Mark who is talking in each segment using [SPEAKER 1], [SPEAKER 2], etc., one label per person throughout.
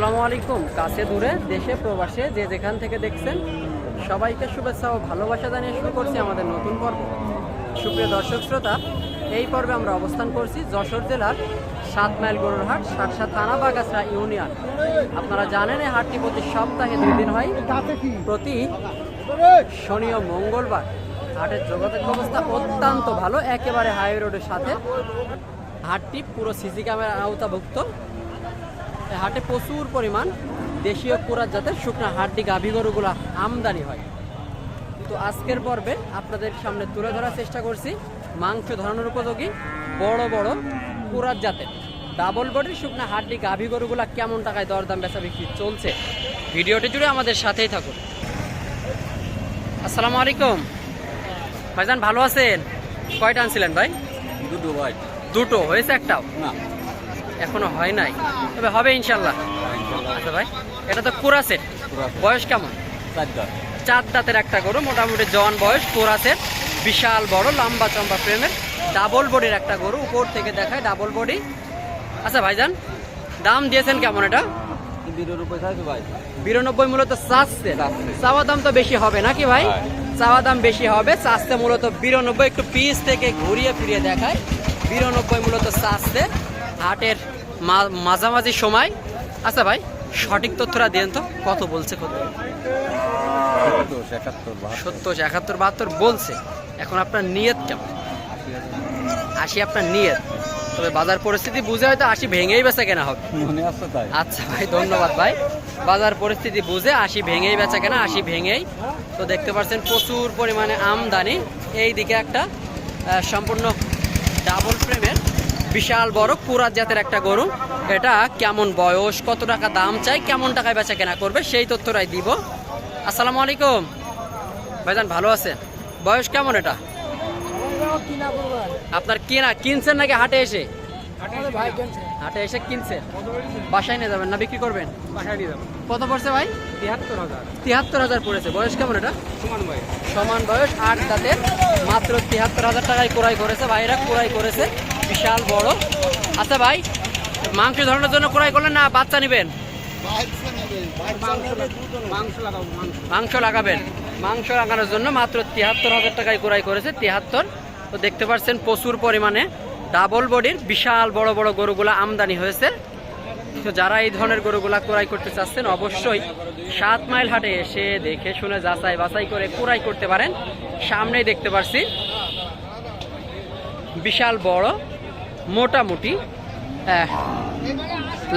[SPEAKER 1] আসসালামু আলাইকুম। কাছে দূরে, দেশে, প্রবাসে, যে যেখান থেকে দেখছেন, সবাইকে শুভেচ্ছা ও ভালোবাসা জানিয়ে শুরু করছি আমাদের নতুন পর্ব। সুপ্রিয় দর্শক শ্রোতা, এই পর্বে আমরা অবস্থান করছি যশোর জেলার সাত মাইল গরুর হাট সাতসা থানা বাগাসরা ইউনিয়ন। আপনারা জানেন, এই হাটটি প্রতি সপ্তাহে দুই দিন হয়। প্রতি শনি ও মঙ্গলবার হাটের যোগাযোগ ব্যবস্থা অত্যন্ত ভালো। একেবারে হাইওয়ে রোডের সাথে হাটটি পুরো সিসি ক্যামেরার আওতাভুক্ত। হাটে প্রচুর পরিমাণ দেশীয় কুরাত জাতের শুকনা হাড্ডি গাভী গরুগুলা আমদানি হয়। তো আজকের পর্বে আপনাদের সামনে তুলে ধরার চেষ্টা করছি। মাংস ধরানোর উপযোগী বড় বড় কুরাত জাতের। ডাবল বডির শুকনা হাড্ডি গাভী গরুগুলা কেমন টাকায় দরদাম বেচা বিক্রি চলছে? ভিডিওটি জুড়ে আমাদের সাথেই থাকুন। আসসালামু আলাইকুম। ভাইজান ভালো আছেন? কয়টা আনছিলেন ভাই?
[SPEAKER 2] দুটো ভাই।
[SPEAKER 1] দুটো হয়েছে একটাও?
[SPEAKER 2] না।
[SPEAKER 1] এখনও হয় নাই। তবে হবে ইনশাল্লাহ। আচ্ছা ভাই এটা তো কুরাসের বয়স কেমন? চার দাঁতের একটা গরু মোটামুটি জন বয়স কুরাসের বিশাল বড় লম্বা চম্বা প্রেমের। ডাবল বডির একটা গরু উপর থেকে দেখায় ডাবল বডি আচ্ছা ভাইজান দাম দিয়েছেন কেমন এটা? বিরানব্বই মূলত চাচ্ছে। চাওয়া দাম তো বেশি হবে নাকি ভাই। চাওয়া দাম বেশি হবে চাচ্ছে মূলত বিরানব্বই। একটু পিস থেকে ঘুরিয়ে ফিরিয়ে দেখায়। বিরানব্বই মূলত চাচ্ছে। হাটের মাঝামাঝি সময়। আচ্ছা ভাই সঠিক তথ্যটা দেন তো কত বলছে কত?
[SPEAKER 2] দশ একাত্তর বাহাত্তর
[SPEAKER 1] সত্তর একাত্তর বাহাত্তর বলছে। এখন আপনার নিয়ত কেমন।
[SPEAKER 2] আশি
[SPEAKER 1] আপনার নিয়ত। তবে বাজার পরিস্থিতি বুঝে হয়তো আশি ভেঙেই বেচা কেনা হবে।
[SPEAKER 2] মনে আছে তাই।
[SPEAKER 1] আচ্ছা ভাই ধন্যবাদ ভাই। বাজার পরিস্থিতি বুঝে আশি ভেঙেই বেচা কেনা আশি ভেঙেই। তো দেখতে পাচ্ছেন প্রচুর পরিমাণে আমদানি। এই দিকে একটা সম্পূর্ণ ডাবল ফ্রেমের বিশাল বড় কুরাত জাতের একটা গরু। এটা কেমন বয়স কত টাকা দাম চাই কেমন টাকায় বেচা কেনা করবে সেই তথ্যটাই দিব। আসসালামু আলাইকুম। ভাইজান ভালো আছেন? বয়স কেমন এটা? আপনার কেনা কিনছেন নাকি হাটে এসে? হাটে এসে কিনছেন? বাসায় নিয়ে যাবেন না বিক্রি করবেন? কত পড়ছে ভাই?
[SPEAKER 2] তিয়াত্তর হাজার।
[SPEAKER 1] তিয়াত্তর হাজার পড়েছে। বয়স কেমন এটা?
[SPEAKER 2] সমান
[SPEAKER 1] বয়স। আট দাঁতের মাত্র তিয়াত্তর হাজার টাকায় ক্রয় করেছে। ভাইরা ক্রয় করেছে। বিশাল বড়। আচ্ছা ভাই মাংস ধরানোর জন্য ক্রয় করলেন না বাচ্চা নেবেন?
[SPEAKER 2] মাংস
[SPEAKER 1] লাগাবেন। মাংস লাগানোর জন্য মাত্র তিয়াত্তর হাজার টাকায় ক্রয় করেছে। তিয়াত্তর, তো দেখতে পাচ্ছেন প্রচুর পরিমাণে ডাবল বডির বিশাল বড় বড় গরুগুলা আমদানি হয়েছে। তো যারা এই ধরনের গরুগুলা ক্রয় করতে চাচ্ছেন, অবশ্যই সাত মাইল হাটে এসে দেখে শুনে যাচাই বাছাই করে ক্রয় করতে পারেন। সামনেই দেখতে পাচ্ছি বিশাল বড় মোটামুটি আহ,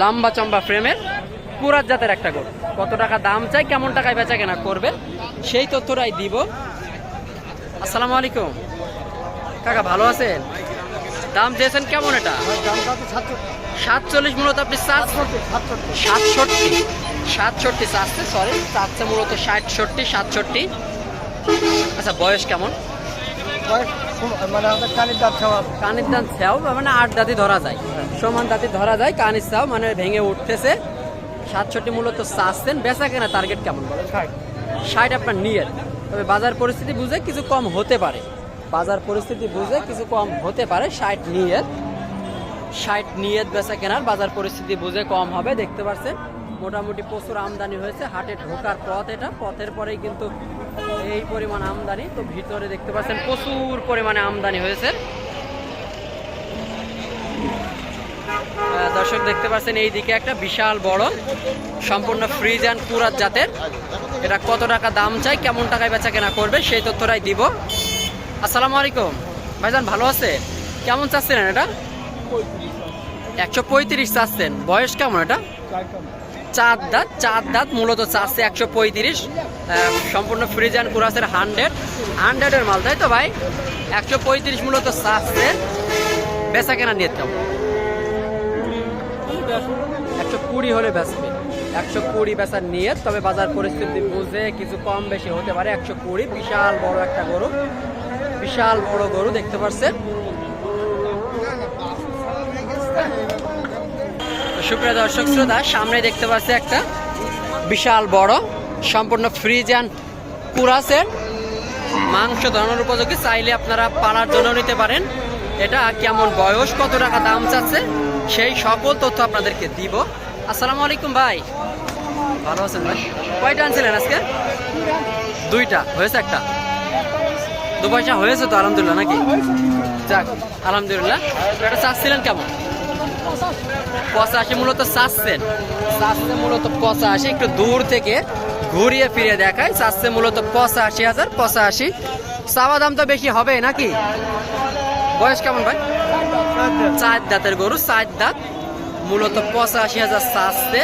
[SPEAKER 1] লম্বা চম্বা ফ্রেমের পুরাত জাতের একটা গরু। কত টাকা দাম চাই কেমন টাকায় বেচা কেনা করবে সেই তথ্যটাই দিব। আসসালামু আলাইকুম। কাকা ভালো আছেন? দাম চেয়েছেন কেমন এটা? সাতচল্লিশ মূলত আপনি সাতষট্টি। সাতষট্টি চাচ্ছে সরি চাচ্ছে মূলত ষাটষট্টি সাতষট্টি। আচ্ছা বয়স কেমন?
[SPEAKER 2] মানে কানের দাঁত খাওয়া
[SPEAKER 1] কানের দাঁত ছাও মানে আট দাঁতি ধরা যায়। সমান দাঁতি ধরা যায় কানের ছাও মানে ভেঙে উঠতেছে। সাতষট্টি মূলত চাচ্ছেন বেচা কেনা টার্গেট কেমন বলেন? ষাট। আপনার নিয়ের। তবে বাজার পরিস্থিতি বুঝে কিছু কম হতে পারে। বাজার পরিস্থিতি বুঝে কিছু কম হতে পারে ষাট নিয়ের। ষাট নিয়ত বেচা কেনার বাজার পরিস্থিতি বুঝে কম হবে দেখতে পাচ্ছেন মোটামুটি প্রচুর আমদানি হয়েছে, হাটে ঢোকার পথ এটা, পথের পরেই কিন্তু এই পরিমাণ আমদানি। তো ভিতরে দেখতে পাচ্ছেন প্রচুর পরিমাণে আমদানি হয়েছে। দর্শক দেখতে পাচ্ছেন এই দিকে একটা বিশাল বড় সম্পূর্ণ ফ্রিজ অ্যান্ড কুরাত জাতের। এটা কত টাকা দাম চাই, কেমন টাকায় বেচা কেনা করবে, সেই তথ্যটাই দিব। আসসালামু আলাইকুম। ভাইজান, ভালো আছে? কেমন চাচ্ছেন এটা? একশো পঁয়ত্রিশ চাচ্ছেন। বয়স কেমন এটা? চার দাঁত চার দাঁত, মূলত চাচ্ছে একশো পঁয়ত্রিশ সম্পূর্ণ ফ্রিজ অ্যান্ড কুরাসের হান্ড্রেড হান্ড্রেডের মাল, তাই তো ভাই? একশো পঁয়ত্রিশ মূলত চাচ্ছে বেচা কেনা নিয়ে একশো কুড়ি হলে বেচবে একশো কুড়ি বেচার নিয়ে, তবে বাজার পরিস্থিতি বুঝে কিছু কম বেশি হতে পারে। একশো কুড়ি, বিশাল বড় একটা গরু। বিশাল বড় গরু, দেখতে পাচ্ছেন সুপ্রিয় দর্শক, শ্রোতা, সামনে দেখতে পাচ্ছি একটা বিশাল বড়, সম্পূর্ণ ফ্রিজ অ্যান্ড কুরাসের মাংস ধরানোর উপযোগী। চাইলে আপনারা পালার জন্য নিতে পারেন। এটা কেমন বয়স, কত টাকা দাম চাচ্ছে, সেই সকল তথ্য আপনাদেরকে দিব। আসসালামু আলাইকুম ভাই। ভালো আছেন ভাই? কয়টা আনছিলেন আজকে? দুইটা, হয়েছে একটা? দু পয়সা হয়েছে তো, আলহামদুলিল্লাহ, নাকি? যাক, আলহামদুলিল্লাহ। এটা চাচ্ছিলেন কেমন? পঁচাশি মূলত চাচ্ছেন চাচ্ছে মূলত পঁচাশি একটু দূর থেকে ঘুরিয়ে ফিরে দেখায় চাচ্ছে মূলত পঁচাশি হাজার পঁচাশি। চাওয়া দাম তো বেশি হবে নাকি? বয়স কেমন ভাই? চার দাঁতের গরু চার দাঁত। মূলত পঁচাশি হাজার চাচ্ছে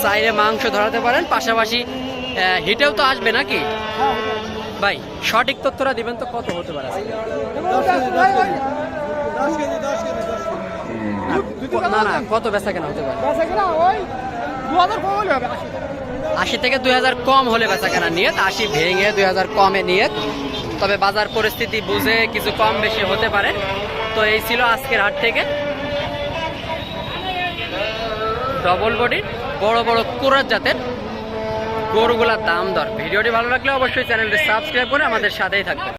[SPEAKER 1] সাইডে মাংস ধরাতে পারেন। পাশাপাশি হিটেও তো আসবে নাকি? ভাই সঠিক তথ্যটা দিবেন তো কত হতে পারে? না না কত বেচা কেনা হতে পারে? আশি। থেকে দুই হাজার কম হলে বেচা কেনা নিয়ত আশি ভেঙে দুই হাজার কমে নিয়ত। তবে বাজার পরিস্থিতি বুঝে কিছু কম বেশি হতে পারে। তো এই ছিল আজকের হাট থেকে। ডবল বডির বড় বড় কুরাত জাতের গরুগুলার দাম দর। ভিডিওটি ভালো লাগলে অবশ্যই চ্যানেলটি সাবস্ক্রাইব করে আমাদের সাথেই থাকবে